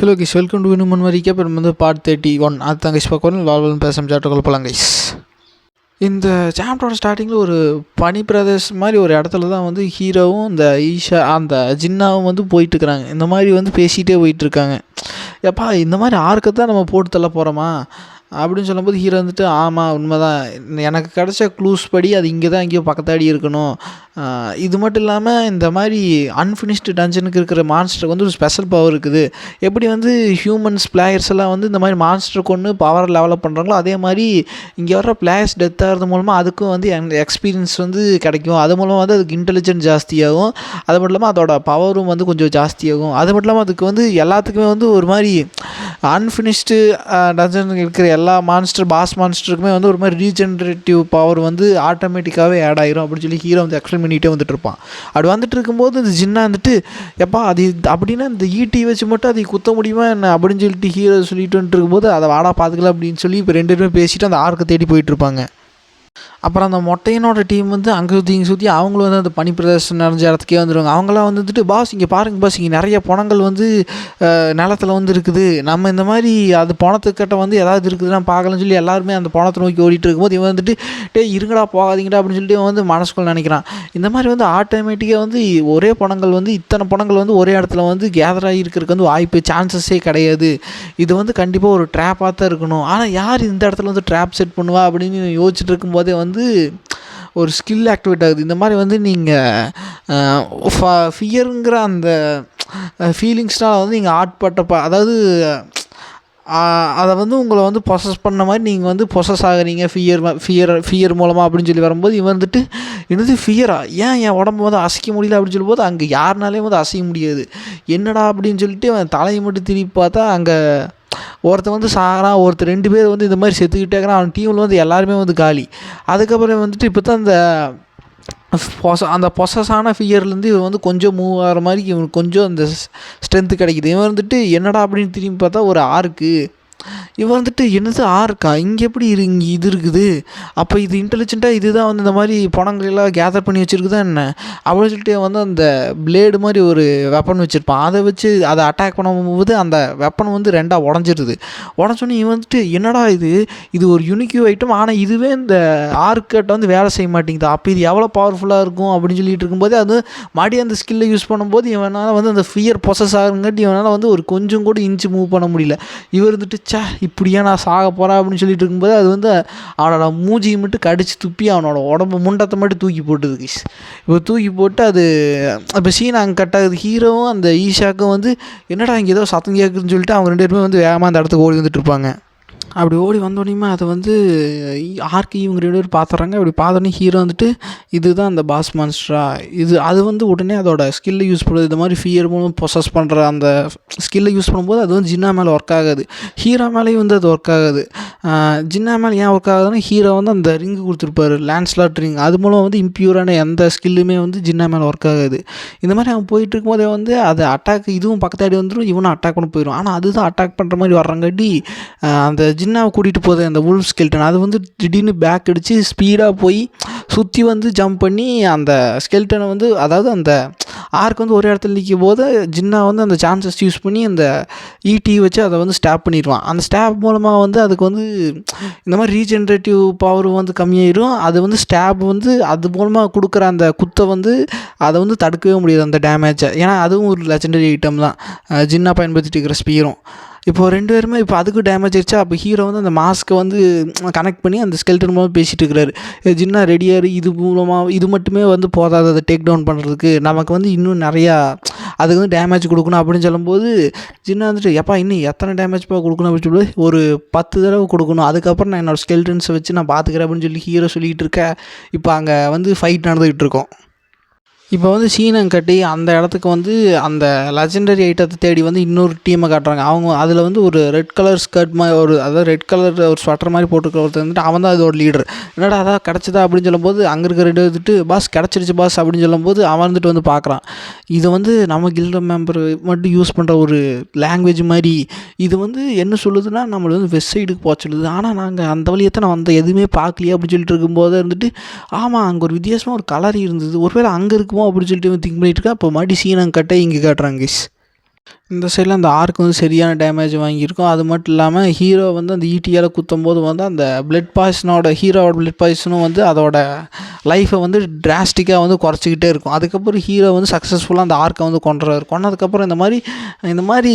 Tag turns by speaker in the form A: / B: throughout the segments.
A: Hello guys welcome to வினுமன் வரிக்கா இப்போ வந்து பார்ட் தேர்ட்டி ஒன் அது தான் கைஸ் பார்க்கணும் லால்வல் பேசும் சாப்டர் போகலாம் கைஸ் இந்த சாப்டரோட ஸ்டார்டிங்கில் ஒரு பனி பிரதேஷ் மாதிரி ஒரு இடத்துல தான் வந்து ஹீரோவும் இந்த ஈஷா அந்த ஜின்னாவும் வந்து போயிட்டுருக்குறாங்க இந்த மாதிரி வந்து பேசிகிட்டே போயிட்டுருக்காங்க எப்பா இந்த மாதிரி ஆர்க்கை தான் நம்ம போட்டு தள்ள போகிறோமா அப்படின்னு சொல்லும்போது ஹீரோ வந்துட்டு ஆமாம் உண்மைதான். எனக்கு கிடச்ச க்ளூஸ் படி அது இங்கே தான் எங்கேயோ பக்கத்தாடி இருக்கணும். இது மட்டும் இல்லாமல் இந்த மாதிரி அன்ஃபினிஷ்டு டஞ்சனுக்கு இருக்கிற மான்ஸ்டருக்கு வந்து ஒரு ஸ்பெஷல் பவர் இருக்குது. எப்படி வந்து ஹியூமன்ஸ் பிளேயர்ஸ் எல்லாம் வந்து இந்த மாதிரி மான்ஸ்டர் கொண்டு பவர் லெவலப் பண்ணுறாங்களோ அதே மாதிரி இங்கே வர்ற பிளேயர்ஸ் டெத் ஆகிறது மூலமாக அதுக்கும் வந்து எக்ஸ்பீரியன்ஸ் வந்து கிடைக்கும். அது மூலமாக வந்து அதுக்கு இன்டெலிஜென்ட் ஜாஸ்தியாகும். அது மட்டும் இல்லாமல் அதோட பவரும் வந்து கொஞ்சம் ஜாஸ்தியாகும். அது மட்டும் இல்லாமல் அதுக்கு வந்து எல்லாத்துக்குமே வந்து ஒரு மாதிரி அன்ஃபினிஷ்டு டஞ்சன் இருக்கிற எல்லா மான்ஸ்டர் பாஸ் மான்ஸ்டருக்குமே வந்து ஒரு மாதிரி ரீஜென்ரேட்டிவ் பவர் வந்து ஆட்டோமேட்டிக்காகவே ஆட் ஆயிரும் அப்படின்னு சொல்லி ஹீரோ வந்து எக்ஸ்பிளைன் பண்ணிகிட்டே வந்துட்டு இருப்பான். அப்படி வந்துட்டு இருக்கும்போது இந்த ஜின்னா வந்துட்டு எப்பா அது அப்படின்னா இந்த ஈட்டி வச்சு மட்டும் அதை குத்த முடியுமா என்ன? அப்படின்னு சொல்லிட்டு ஹீரோ சொல்லிட்டு வந்துட்டு இருக்கும்போது அதை வாடா பார்த்துக்கலாம் அப்படின்னு சொல்லி இப்போ ரெண்டு பேருமே பேசிட்டு அந்த ஆர்க்கை தேடி போயிட்டு இருப்பாங்க. அப்புறம் அந்த மொட்டையனோட டீம் வந்து அங்கே சுற்றி இங்கே சுற்றி அவங்களும் வந்து அந்த பனி பிரதேசம் நிறைஞ்ச இடத்துக்கே வந்துடுவாங்க அவங்களாம் வந்துட்டு பாஸ் இங்கே பாருங்க பாஸ் இங்கே நிறைய பணங்கள் வந்து நிலத்தில் நிலத்துல வந்து இருக்குது. நம்ம இந்த மாதிரி அது பணத்துக்கிட்ட வந்து ஏதாவது இருக்குதுன்னா பார்க்கலன்னு சொல்லி எல்லாருமே அந்த பணத்தை நோக்கி ஓடிட்டு இருக்கும்போது இவன் வந்துட்டு டே இருங்கடா போகாதீங்கடா அப்படின்னு சொல்லிட்டு இவன் வந்து மனசுக்குள்ள நினைக்கிறான். இந்த மாதிரி வந்து ஆட்டோமேட்டிக்காக வந்து ஒரே பணங்கள் வந்து இத்தனை பணங்கள் வந்து ஒரே இடத்துல வந்து கேதர் ஆகி இருக்கிறதுக்கு வந்து வாய்ப்பு சான்சஸே கிடையாது. இது வந்து கண்டிப்பாக ஒரு ட்ராப்பாக தான் இருக்கணும். ஆனால் யார் இந்த இடத்துல வந்து ட்ராப் செட் பண்ணுவா அப்படின்னு யோசிச்சுட்டு இருக்கும்போதே வந்து வந்து ஒரு ஸ்கில் ஆக்டிவேட் ஆகுது. இந்த மாதிரி வந்து நீங்கள் ஃபியருங்கிற அந்த ஃபீலிங்ஸ்னால் வந்து நீங்கள் ஆட்பட்டப்ப அதாவது அதை வந்து உங்களை வந்து ப்ரொசஸ் பண்ண மாதிரி நீங்கள் வந்து ப்ரொசஸ் ஆகுறீங்க. ஃபியர் ஃபியர் ஃபியர் மூலமாக அப்படின்னு சொல்லி வரும்போது இவன் வந்துட்டு என்னது ஃபியரா ஏன் என் உடம்பு வந்து அசைக்க முடியல? அப்படின்னு சொல்லும்போது அங்கே யாருனாலையும் வந்து அசைய முடியாது. என்னடா? அப்படின்னு சொல்லிட்டு அவன் தலையை மட்டும் திருப்பி பார்த்தா அங்கே ஒருத்தன் வந்து சாகிறான் ஒருத்தர் ரெண்டு பேர் வந்து இந்த மாதிரி செத்துக்கிட்டே இருக்கிறான் அவன் டீமில் வந்து எல்லாருமே வந்து காலி. அதுக்கப்புறம் வந்துட்டு இப்போ தான் அந்த பொச அந்த பொசஸான ஃபியர்லேருந்து இவன் வந்து கொஞ்சம் மூவ் ஆகிற மாதிரி இவனுக்கு கொஞ்சம் அந்த ஸ்ட்ரென்த்து கிடைக்கிது. இவன் வந்துட்டு என்னடா அப்படின்னு திரும்பி பார்த்தா ஒரு ஆர்க்கு இவன் வந்துட்டு என்னது ஆர்க்கா இங்கே எப்படி இரு இங்கே இது இருக்குது? அப்போ இது இன்டெலிஜென்ட்டாக இதுதான் வந்து இந்த மாதிரி பணங்களெல்லாம் கேதர் பண்ணி வச்சுருக்குதா என்ன? அப்படின்னு சொல்லிட்டு வந்து அந்த பிளேடு மாதிரி ஒரு வெப்பன் வச்சுருப்பான். அதை வச்சு அதை அட்டாக் பண்ணும்போது அந்த வெப்பன் வந்து ரெண்டாக உடஞ்சிருது. உடஞ்சோன்னே இவன் வந்துட்டு என்னடா இது? இது ஒரு யூனிக்யூ ஐட்டம் ஆனால் இதுவே இந்த ஆர்க்கட்டை வந்து வேலை செய்ய மாட்டேங்குது. அப்போ இது எவ்வளோ பவர்ஃபுல்லாக இருக்கும்? அப்படின்னு சொல்லிட்டு இருக்கும்போது அது மறுபடியும் அந்த ஸ்கில்லை யூஸ் பண்ணும்போது இவனால் வந்து அந்த ஃபியர் ப்ரொசஸ் ஆகுங்காட்டி இவனால் வந்து ஒரு கொஞ்சம் கூட இன்ச்சு மூவ் பண்ண முடியல. இவர் வந்துட்டு சே இப்படியே நான் சாக போகிறேன் அப்படின்னு சொல்லிட்டு இருக்கும்போது அது வந்து அவனோட மூஞ்சியை மட்டும் கடிச்சு துப்பி அவனோட உடம்பு முண்டத்தை மட்டும் தூக்கி போட்டுது கிஷ் இப்போ தூக்கி போட்டு அது இப்போ சீன் அங்கே கட் ஆகுது ஹீரோவும் அந்த ஈஷாக்கும் வந்து என்னடா இங்கே ஏதோ சத்தம் கேட்குதுன்னு சொல்லிட்டு அவங்க ரெண்டு பேருமே வந்து வேகமாக அந்த இடத்துக்கு ஓடி வந்துட்டு இருப்பாங்க. அப்படி ஓடி வந்தோடனே அதை வந்து ஆர்க்கு இவங்க ரெண்டு பேரும் பார்த்துறாங்க அப்படி பார்த்தோன்னே ஹீரோ வந்துட்டு இதுதான் அந்த பாஸ் மான்ஸ்டரா இது அது வந்து உடனே அதோட ஸ்கில்லை யூஸ் பண்ணுறது இந்த மாதிரி ஃபியர் மூலம் ப்ரொசஸ் பண்ணுற அந்த ஸ்கில்லை யூஸ் பண்ணும்போது அது வந்து ஜின்னா மேலே ஒர்க் ஆகாது. ஹீரோ மேலேயும் வந்து அது ஒர்க் ஆகாது. ஜின்னா மேலே ஏன் ஒர்க் ஆகுதுன்னா ஹீரோ வந்து அந்த ரிங்கு கொடுத்துருப்பாரு லேண்ட்ஸ்லாட் ரிங் அது மூலம் வந்து இம்ப்யூரான எந்த ஸ்கில்லுமே வந்து ஜின்னா மேலே ஒர்க் ஆகாது. இந்த மாதிரி அவன் போயிட்டு இருக்கும்போதே வந்து அது அட்டாக் இதுவும் பக்கத்தாடி வந்துடும் இவனும் அட்டாக் பண்ண போயிடும் ஆனால் அதுதான் அட்டாக் பண்ணுற மாதிரி வர்றங்காட்டி அந்த ஜின்னாவை கூட்டிகிட்டு போகுது அந்த உல்ஃப் ஸ்கெல்டன் அது வந்து திடீர்னு பேக் அடித்து ஸ்பீடாக போய் சுற்றி வந்து ஜம்ப் பண்ணி அந்த ஸ்கெல்டனை வந்து அதாவது அந்த ஆர்க் வந்து ஒரு இடத்துல நிற்கும் போது ஜின்னா வந்து அந்த சான்சஸ் யூஸ் பண்ணி அந்த ஈட்டி வச்சு அதை வந்து ஸ்டாப் பண்ணிடுவான். அந்த ஸ்டாப் மூலமாக வந்து அதுக்கு வந்து இந்த மாதிரி ரீஜென்ரேட்டிவ் பவர் வந்து கம்மியாயிரும். அது வந்து ஸ்டாப் வந்து அது மூலமாக கொடுக்குற அந்த குத்தை வந்து அதை வந்து தடுக்கவே முடியாது அந்த டேமேஜை ஏன்னா அதுவும் ஒரு லெஜெண்டரி ஐட்டம் தான். ஜின்னா பயன்படுத்திட்டு இருக்கிற ஸ்பீரும் இப்போது ரெண்டு பேருமே இப்போ அதுக்கு டேமேஜ் ஆயிடுச்சா? அப்போ ஹீரோ வந்து அந்த மாஸ்க்கை வந்து கனெக்ட் பண்ணி அந்த ஸ்கெல்டன் மூலமாக பேசிகிட்டு இருக்கிறாரு. ஜின்னா ரெடியாக இது மூலமாக இது மட்டுமே வந்து போதாது. அதை டேக் டவுன் பண்ணுறதுக்கு நமக்கு வந்து இன்னும் நிறையா அதுக்கு வந்து டேமேஜ் கொடுக்கணும் அப்படின்னு சொல்லும்போது ஜின்னா வந்துட்டு எப்பா இன்னும் எத்தனை டேமேஜ் பா கொடுக்கணும்? அப்படின்னு சொல்லி ஒரு பத்து தடவை கொடுக்கணும். அதுக்கப்புறம் நான் என்னோடய ஸ்கெல்டன்ஸை வச்சு நான் பார்த்துக்கிறேன் அப்படின்னு சொல்லி ஹீரோ சொல்லிகிட்டு இருக்க இப்போ அங்கே வந்து ஃபைட் நடந்துக்கிட்டு இருக்கோம். இப்போ வந்து சீனம் கட்டி அந்த இடத்துக்கு வந்து அந்த லெஜெண்டரி ஐட்டத்தை தேடி வந்து இன்னொரு டீமை காட்டுறாங்க. அவங்க அதில் வந்து ஒரு ரெட் கலர் ஸ்கர்ட் மாதிரி ஒரு அதாவது ரெட் கலர் ஒரு ஸ்வெட்டர் மாதிரி போட்டுருக்க ஒருத்தர் வந்துட்டு அவன் தான் அதோட லீடர் என்னடா அதான் கிடச்சதா அப்படின்னு சொல்லும்போது அங்கே இருக்கிற ரெண்டு வந்துட்டு பாஸ் கிடச்சிருச்சு பாஸ் அப்படின்னு சொல்லும்போது அவன் வந்துட்டு வந்து பார்க்குறான் இது வந்து நம்ம கில்ட மெம்பர் மட்டும் யூஸ் பண்ணுற ஒரு லாங்குவேஜ் மாதிரி. இது வந்து என்ன சொல்லுதுன்னா நம்மளை வந்து வெஸ்ட் சைடுக்கு போக சொல்லுது. ஆனால் நாங்கள் அந்த வழியை தான் நான் அந்த எதுவுமே பார்க்கலையே அப்படின்னு சொல்லிட்டு இருக்கும்போது இருந்துட்டு ஆமாம் அங்கே ஒரு வித்தியாசமாக ஒரு கலர் இருந்தது. ஒருவேளை அங்கே இருக்கும் அப்படின்னு சொல்லிட்டு திங்க் பண்ணிட்டு இருக்கா. அப்போ மடி சீனம் கட்டை இங்கே காட்டுறாங்க guys. இந்த சைடில் அந்த ஆர்க் வந்து சரியான டேமேஜ் வாங்கியிருக்கும். அது மட்டும் இல்லாமல் ஹீரோ வந்து அந்த ஈட்டியால் குத்தும்போது வந்து அந்த பிளட் பாய்சனோட ஹீரோவோட பிளட் பாய்சனும் வந்து அதோட லைஃப்பை வந்து டிராஸ்டிக்காக வந்து குறைச்சிக்கிட்டே இருக்கும். அதுக்கப்புறம் ஹீரோ வந்து சக்ஸஸ்ஃபுல்லாக அந்த ஆர்க்கை வந்து கொண்டுறாரு கொண்டதுக்கப்புறம் இந்த மாதிரி இந்த மாதிரி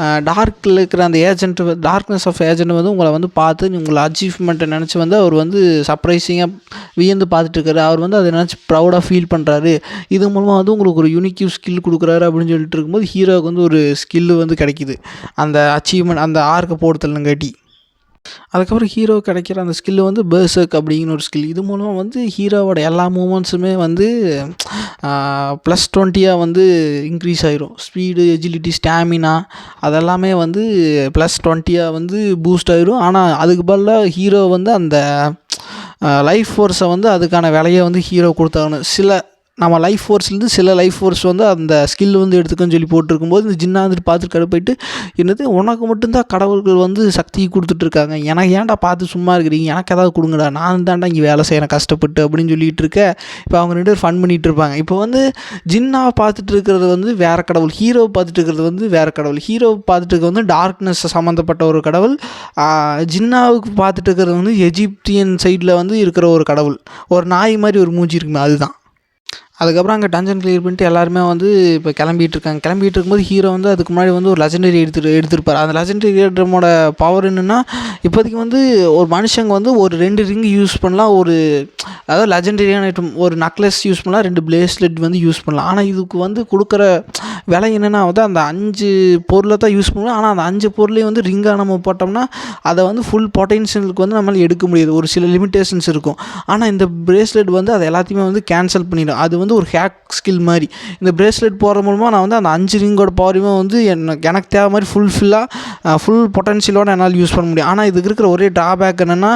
A: டார்க்கில் இருக்கிற அந்த ஏஜென்ட் டார்க்னஸ் ஆஃப் ஏஜென்ட் வந்து உங்களை வந்து பார்த்து உங்களை அச்சீவ்மெண்ட்டை நினச்சி வந்து அவர் வந்து சர்ப்ரைசிங்காக வியந்து பார்த்துட்ருக்காரு அவர் வந்து அதை நினச்சி ப்ரௌடாக ஃபீல் பண்ணுறாரு இது மூலமாக வந்து உங்களுக்கு ஒரு யூனிக்யூ ஸ்கில் கொடுக்குறாரு அப்படின்னு சொல்லிட்டு இருக்கும்போது ஹீரோவுக்கு வந்து ஒரு ஸ்கில்லு வந்து கிடைக்கிது. அந்த அச்சீவ்மெண்ட் அந்த ஆர்க்கை போடுத்தலங்காட்டி அதுக்கப்புறம் ஹீரோ கிடைக்கிற அந்த ஸ்கில்லு வந்து பேர்சர்க் அப்படிங்கிற ஒரு ஸ்கில் இது மூலமாக வந்து ஹீரோவோட எல்லா மூமெண்ட்ஸுமே வந்து ப்ளஸ் டுவெண்ட்டியாக வந்து இன்க்ரீஸ் ஆகிரும் ஸ்பீடு எஜிலிட்டி ஸ்டாமினா அதெல்லாமே வந்து ப்ளஸ் டுவெண்ட்டியாக வந்து பூஸ்ட் ஆகிரும் ஆனால் அதுக்கு பதிலாக ஹீரோ வந்து அந்த லைஃப் ஃபோர்ஸை வந்து அதுக்கான விலையை வந்து ஹீரோ கொடுத்தாகணும். சில நம்ம லைஃப் ஃபோர்ஸ்லேருந்து சில லைஃப் ஃபோர்ஸ் வந்து அந்த ஸ்கில் வந்து எடுத்துக்கன்னு சொல்லி போட்டிருக்கும்போது இந்த ஜின்னா வந்துட்டு பார்த்துட்டு கடுப்பாயிட்டு என்னது உனக்கு மட்டும்தான் கடவுள்கள் வந்து சக்தி கொடுத்துட்ருக்காங்க எனக்கு ஏன்டா பார்த்து சும்மா இருக்கிறீங்க? எனக்கு ஏதாவது கொடுங்கடா. நான் தான்டா இங்கே வேலை செய்கிறேன் கஷ்டப்பட்டு அப்படின்னு சொல்லிட்டு இருக்க. இப்போ அவங்க ரெண்டு பேர் ஃபன் பண்ணிகிட்டு இருப்பாங்க. இப்போ வந்து ஜின்னாவை பார்த்துட்டு இருக்கிறது வந்து வேறு கடவுள். ஹீரோவை பார்த்துட்டு இருக்கிறது வந்து வேறு கடவுள். ஹீரோவை பார்த்துட்டு இருக்கிறது வந்து டார்க்னஸ் சம்மந்தப்பட்ட ஒரு கடவுள். ஜின்னாவுக்கு பார்த்துட்டு இருக்கிறது வந்து எஜிப்தியன் சைடில் வந்து இருக்கிற ஒரு கடவுள். ஒரு நாய் மாதிரி ஒரு மூஞ்சி இருக்குமே அதுதான். அதுக்கப்புறம் அங்கே டஞ்சன் கிளியர் பண்ணிட்டு எல்லாருமே வந்து இப்போ கிளம்பிட்டு இருக்காங்க. கிளம்பிட்டு இருக்கும்போது ஹீரோ வந்து அதுக்கு முன்னாடி வந்து ஒரு லெஜண்டரி எடுத்துட்டு எடுத்திருப்பார். அந்த லெஜண்டரி ஐட்டமோட பவர் என்னென்னா இப்போதைக்கு வந்து ஒரு மனுஷங்க வந்து ஒரு ரெண்டு ரிங் யூஸ் பண்ணலாம் ஒரு அதாவது லெஜண்டரியான ஐட்டம் ஒரு நக்லஸ் யூஸ் பண்ணலாம் ரெண்டு பிளேஸ்லெட் வந்து யூஸ் பண்ணலாம். ஆனால் இதுக்கு வந்து கொடுக்குற விலை என்னென்னா வந்து அந்த அஞ்சு பொருளை தான் யூஸ் பண்ணலாம். ஆனால் அந்த அஞ்சு பொருளையும் வந்து ரிங்காக நம்ம போட்டோம்னா அதை வந்து ஃபுல் பொட்டென்ஷியலுக்கு வந்து நம்மளால் எடுக்க முடியாது. ஒரு சில லிமிட்டேஷன்ஸ் இருக்கும். ஆனால் இந்த பிரேஸ்லெட் வந்து அதை எல்லாத்தையுமே வந்து கேன்சல் பண்ணிடும். அது வந்து வந்து ஒரு ஹேக் ஸ்கில் மாதிரி. இந்த பிரேஸ்லெட் போடுற மூலமாக நான் வந்து அந்த அஞ்சு ரிங்கோட பவரையுமே வந்து எனக்கு எனக்கு தேவை மாதிரி ஃபுல்ஃபில்லாக ஃபுல் பொட்டன்ஷியலோடு என்னால் யூஸ் பண்ண முடியும். ஆனால் இதுக்கு இருக்கிற ஒரே ட்ராபேக் என்னென்னா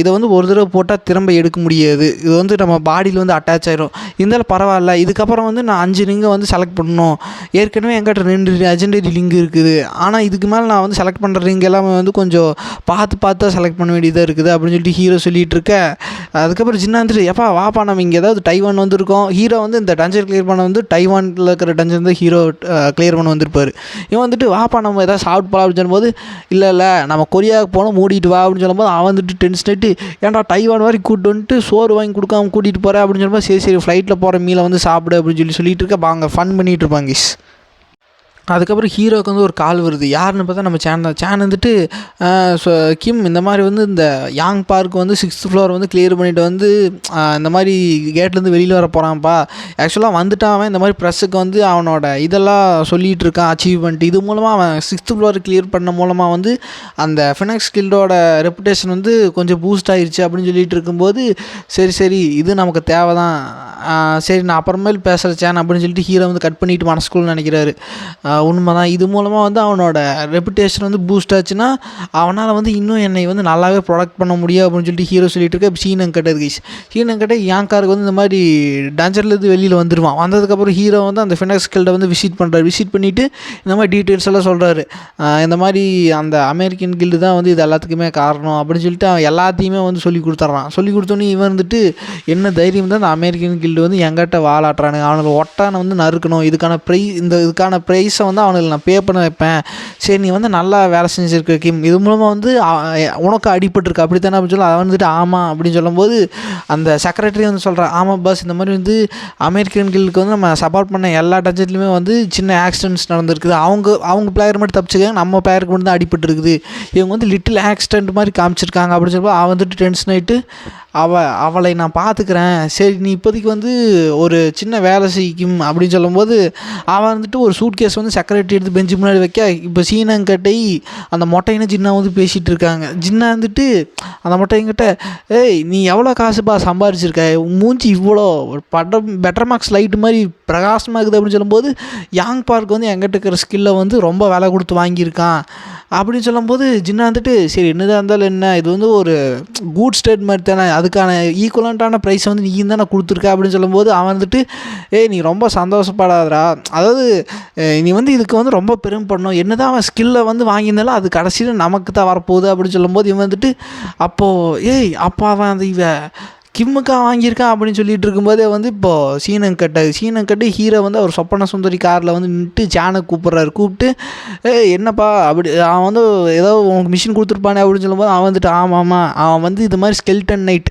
A: இதை வந்து ஒரு தடவை போட்டால் திரும்ப எடுக்க முடியாது. இது வந்து நம்ம பாடியில் வந்து அட்டாச் ஆகிரும் இருந்தாலும் பரவாயில்ல. இதுக்கப்புறம் வந்து நான் அஞ்சு ரிங்கை வந்து செலக்ட் பண்ணணும். ஏற்கனவே என்கிட்ட ரெண்டு அஜெண்டரி லிங்க் இருக்குது. ஆனால் இதுக்கு மேலே நான் வந்து செலக்ட் பண்ணுற ரிங் எல்லாமே வந்து கொஞ்சம் பார்த்து பார்த்து செலக்ட் பண்ண வேண்டியதாக இருக்குது அப்படின்னு சொல்லிட்டு ஹீரோ சொல்லிகிட்டு இருக்க. அதுக்கப்புறம் ஜின்னா வந்துட்டு எப்பா வாப்பா நம்ம இங்கே ஏதாவது டைவான் வந்திருக்கோம் ஹீரோ வந்து இந்த டஞ்சன் கிளியர் பண்ண வந்து டைவானில் இருக்கிற டஞ்சன் வந்து ஹீரோ கிளியர் பண்ண வந்திருப்பார் இவன் வந்துட்டு வாப்பா நம்ம ஏதாவது சாப்பிட்டு போகலாம் அப்படின்னு சொல்லும்போது இல்லை இல்லை நம்ம கொரியாவுக்கு போனோம் மூடிட்டு வா அப்படின்னு சொல்லும்போது அவன் வந்துட்டு டென்ஷன் ஆகிட்டு ஏன்டா டைவான் வரைக்கும் கூப்பிட்டு வந்துட்டு சோறு வாங்கி கொடுக்காம கூட்டிகிட்டு போகிறேன் அப்படின்னு சொல்லும்போது சரி சரி ஃப்ளைட்டில் போகிற மீலை வந்து சாப்பிடு அப்படின்னு சொல்லி சொல்லிட்டு இருக்க அவங்க ஃபன் பண்ணிகிட்டு இருப்பாங்க. அதுக்கப்புறம் ஹீரோவுக்கு வந்து ஒரு கால் வருது. யாருன்னு பார்த்தா நம்ம சேன் தான். சேன் வந்துட்டு ஸோ கிம் இந்த மாதிரி வந்து இந்த யாங் பார்க் வந்து சிக்ஸ்த் ஃப்ளோர் வந்து கிளியர் பண்ணிவிட்டு வந்து இந்த மாதிரி கேட்லேருந்து வெளியில் வர போகிறான்ப்பா ஆக்சுவலாக வந்துட்டான் அவன். இந்த மாதிரி ப்ரெஸ்ஸுக்கு வந்து அவனோட இதெல்லாம் சொல்லிகிட்டு இருக்கான் அச்சீவ்மெண்ட் இது மூலமாக அவன் சிக்ஸ்த் ஃப்ளோர் கிளியர் பண்ண மூலமாக வந்து அந்த ஃபினாக்ஸ் கில்டோட ரெப்புடேஷன் வந்து கொஞ்சம் பூஸ்ட் ஆயிருச்சு அப்படின்னு சொல்லிட்டு இருக்கும்போது சரி சரி இது நமக்கு தேவை தான் சரி நான் அப்புறமேல் பேசுகிற சேன் அப்படின்னு சொல்லிட்டு ஹீரோ வந்து கட் பண்ணிட்டு மனசுக்குள்ள நினைக்கிறாரு. உண்மை தான் இது மூலமாக வந்து அவனோட ரெப்புடேஷன் வந்து பூஸ்ட் ஆச்சுன்னா அவனால் வந்து இன்னும் என்னை வந்து நல்லாவே ப்ரொடக்ட் பண்ண முடியும் அப்படின்னு சொல்லிட்டு ஹீரோ சொல்லிட்டு இருக்க சீனம் கட்டது கைஸ் சீனம் கட்ட யாங்காருக்கு வந்து இந்த மாதிரி டேஞ்சர்லேருந்து வெளியில் வந்துடுவான் வந்ததுக்கப்புறம் ஹீரோ வந்து அந்த ஃபினாக்ஸ் கில்டை வந்து விசிட் பண்ணுறாரு விசிட் பண்ணிவிட்டு இந்த மாதிரி டீட்டெயில்ஸ் எல்லாம் சொல்கிறாரு இந்த மாதிரி அந்த அமெரிக்கன் கில்டு தான் வந்து இது எல்லாத்துக்குமே காரணம் அப்படின்னு சொல்லிட்டு அவன் எல்லாத்தையுமே வந்து சொல்லி கொடுத்துட்றான் சொல்லி கொடுத்தோன்னே இவன் வந்துட்டு என்ன தைரியம் தான் அந்த அமெரிக்கன் கில்டு வந்து எங்கிட்ட வாழாட்டுறானு அவனுக்கு ஒட்டான வந்து நறுக்கணும். இதுக்கான ப்ரை இந்த இதுக்கான ப்ரைஸை வந்து அவனுக்கு நான் பே பண்ண வைப்பேன். சரி நீ வந்து நல்லா வேலை செஞ்சுருக்க கிம். இது மூலமாக வந்து உனக்கு அடிபட்டுருக்கு. அப்படி தானே அப்படின்னு சொல்லி அவன் வந்துட்டு ஆமாம் அப்படின்னு சொல்லும்போது அந்த செக்ரட்டரி வந்து சொல்கிறான் ஆமாம் பஸ் இந்த மாதிரி வந்து அமெரிக்கன் கில்டுக்கு வந்து நம்ம சப்போர்ட் பண்ண எல்லா டஜெட்லையுமே வந்து சின்ன ஆக்சிடென்ட்ஸ் நடந்திருக்குது. அவங்க அவங்க பிளேயர் மட்டும் தப்பிச்சுக்காங்க நம்ம பிளேயருக்கு மட்டும் தான் அடிபட்டுருக்குது. இவங்க வந்து லிட்டில் ஆக்சிடென்ட் மாதிரி காமிச்சிருக்காங்க அப்படின்னு சொல்லும்போது அவன் வந்துட்டு டென்ஷன் ஆகிட்டு அவ அவளை நான் பார்த்துக்கிறேன். சரி நீ இப்போதைக்கு வந்து ஒரு சின்ன வேலை செய்யும் அப்படின்னு சொல்லும்போது அவன் வந்துட்டு ஒரு சூட் கேஸ் வந்து செக்ரட்டரி எடுத்து பெஞ்சு முன்னாடி வைக்க இப்போ சீனங்கட்டை அந்த மொட்டையின ஜின்னா வந்து பேசிகிட்டு இருக்காங்க. ஜின்னா வந்துட்டு அந்த மொட்டைங்கிட்ட ஏய் நீ எவ்வளோ காசுப்பா சம்பாரிச்சிருக்க? மூஞ்சி இவ்வளோ படம் பெட்டர் மார்க்ஸ் லைட்டு மாதிரி பிரகாசமாக இருக்குது அப்படின்னு சொல்லும்போது யாங் பார்க் வந்து எங்கிட்ட இருக்கிற ஸ்கில்லை வந்து ரொம்ப வேலை கொடுத்து வாங்கியிருக்கான். அப்படின்னு சொல்லும்போது ஜின்னா வந்துட்டு சரி என்னதான் இருந்தாலும் என்ன? இது வந்து ஒரு குட் ஸ்டேட் மாதிரி தானே. அதுக்கான ஈக்குவலண்ட்டான ப்ரைஸை வந்து நீ தானே கொடுத்துருக்க. அப்படின்னு சொல்லும்போது அவன் வந்துட்டு ஏய் நீ ரொம்ப சந்தோஷப்படாதரா அதாவது நீ வந்து இதுக்கு வந்து ரொம்ப பெருமைப்படணும் என்ன தான் அவன் ஸ்கில்லை வந்து வாங்கியிருந்தாலும் அது கடைசியில் நமக்கு தான் வரப்போகுது. அப்படின்னு சொல்லும்போது இவன் வந்துட்டு அப்போது ஏய் அப்போ அவன் அந்த இவன். கிம்முக்கா வாங்கியிருக்கான் அப்படின்னு சொல்லிட்டு இருக்கும்போதே வந்து இப்போது சீனங்கட்டை சீனங்கட்டு ஹீரோ வந்து அவர் சொப்பன சுந்தரி காரில் வந்து நின்றுட்டு ஜானை கூப்பிட்றாரு. கூப்பிட்டு ஏ என்னப்பா? அப்படி அவன் வந்து ஏதோ உனக்கு மிஷின் கொடுத்துருப்பானே அப்படின்னு சொல்லும்போது அவன் வந்துட்டு ஆமாம் ஆமாம் அவன் வந்து இது மாதிரி ஸ்கெல்டன் நைட்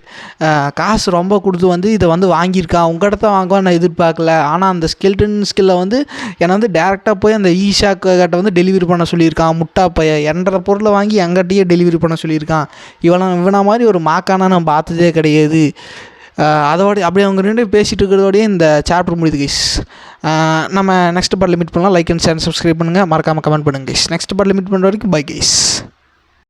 A: காசு ரொம்ப கொடுத்து வந்து இதை வந்து வாங்கியிருக்கான் உங்கள்கிட்ட தான் வாங்குவான் நான் எதிர்பார்க்கல. ஆனால் அந்த ஸ்கெல்டன் ஸ்கில்லை வந்து என்னை வந்து டேரெக்டாக போய் அந்த ஈஷா கிட்ட வந்து டெலிவரி பண்ண சொல்லியிருக்கான். முட்டா பைய என்ற பொருளை வாங்கி எங்கிட்டயே டெலிவரி பண்ண சொல்லியிருக்கான். இவனை இவனை மாதிரி ஒரு மாக்கானா நான் பார்த்ததே கிடையாது. அதோட அப்படியே அவங்க நின்று பேசிகிட்டு இருக்கிறதோடய இந்த சாப்டர் முடியுது கைஸ் நம்ம நெக்ஸ்ட் பார்ட் லிமிட் பண்ணலாம். லைக் அண்ட் ஷேர் சப்ஸ்கிரைப் பண்ணுங்கள் மறக்காமல் கமெண்ட் பண்ணுங்கள் கைஸ் நெக்ஸ்ட் பார்ட் லிமிட் பண்ணுற வரைக்கும் பை கைஸ்